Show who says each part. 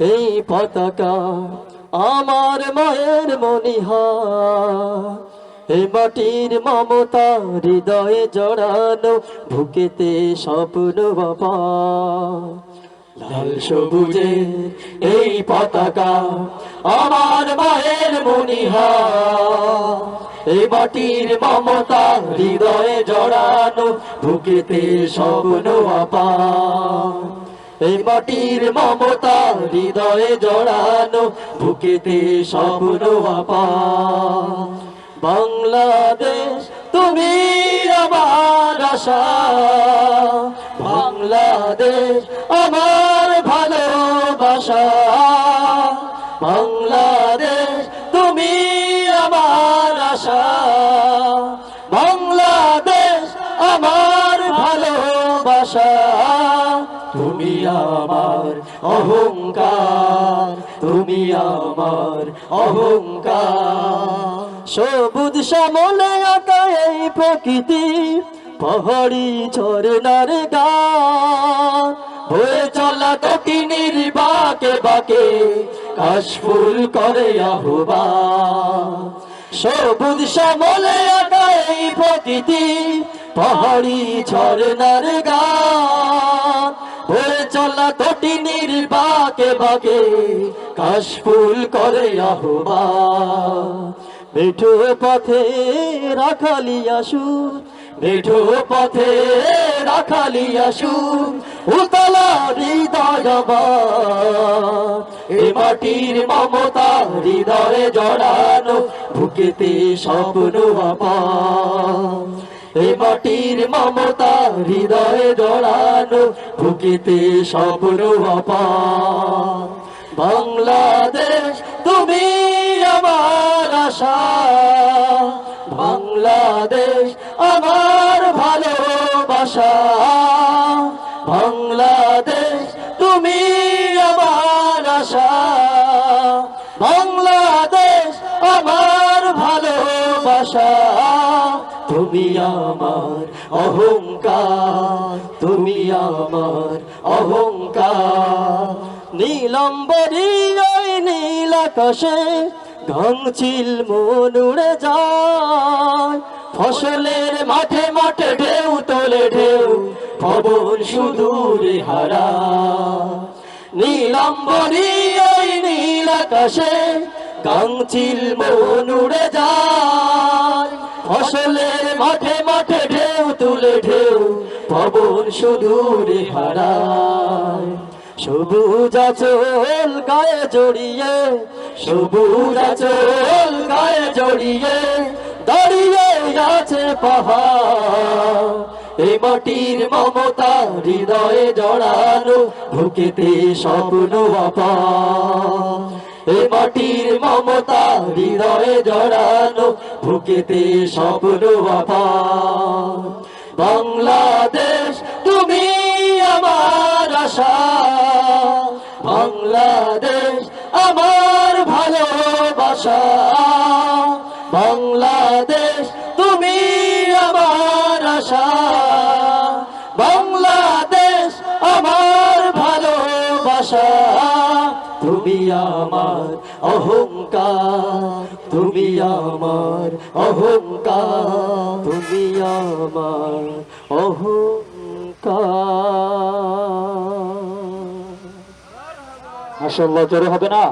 Speaker 1: এই পতাকা আমার মায়ের মনিহা এই মাটির মমতা হৃদয়ে জড়ানো ভুকেতে স্বপ্ন বাবা লাল সবুজে এই পতাকা আমার মায়ের মনিহা এই মাটির মমতা হৃদয়ে জড়ানো ভুকেতে স্বপ্ন আপা এই মাটির মমতা হৃদয়ে জড়ানো, বুকেতে স্বপ্ন বাংলাদেশ, তুমি আমার আশা। বাংলাদেশ, আমার ভালোবাসা। বাংলাদেশ, তুমি আমার আশা। বাংলাদেশ, আমার ভালোবাসা। আমার অহংকার, তুমি আমার অহংকার। সবুজ শ্যামলে আঁকা এই প্রকৃতি, পাহাড়ি ঝরনার গান। হয়ে চলা কঠিনের বাকে বাকে কাশফুল করে আহ্বা সবুজ শ্যামলে আঁকা এই প্রকৃতি, পাহাড়ি ঝরনার গান। চলা কঠিনের বাকে বাকে কাশফুল করে আহ্বা মেঠো পথে রাখালি আসু মেঠো পথে রাখালি আসুর উতলা হৃদয়। এ মাটির মমতা হৃদয়ে জড়ানো বুকেতে স্বপ্ন আপা এ মাটির মমতা হৃদয়ে জড়ানো বুকেতে স্বপ্ন বাংলাদেশ, তুমি আমার আশা। বাংলাদেশ, আমার ভালোবাসা। বাংলাদেশ, তুমি আমার তুমি আমার অহংকার, তুমি আমার অহংকার। নীলম্বরী ওই নীল আকাশে ঘংচিল মন উড়ে যায়। ফসলের মাঠে মাঠে ঢেউ তোলে ঢেউ, পবন সুদূরে হারা নীলম্বরী ওই নীল আকাশে গাংচিল মন উড়ে যায়। ফসলের মাঠে মাঠে ঢেউ তুলে ঢেউ, পবন সুদূরে হারায়। সবুজ আচল গায়ে জড়িয়ে, সবুজ আচল গায়ে জড়িয়ে দাঁড়িয়ে আছে পাহাড়। এই মাটির মমতা হৃদয়ে জড়ানো বুকেতে স্বপ্ন আপা। এ মাটির মমতা হৃদয়ে জড়ানো, বুকেতে স্বপ্ন আপা বাংলাদেশ, তুমি আমার আশা। বাংলাদেশ, আমার ভালোবাসা। বাংলাদেশ, তুমি আমার আশা। বাংলাদেশ, আমার ভালোবাসা। তুমি আমার অহংকার তুমি আমার অহংকার তুমি আমার অহংকার।
Speaker 2: মাসাল্লাহ জোরে হবে না?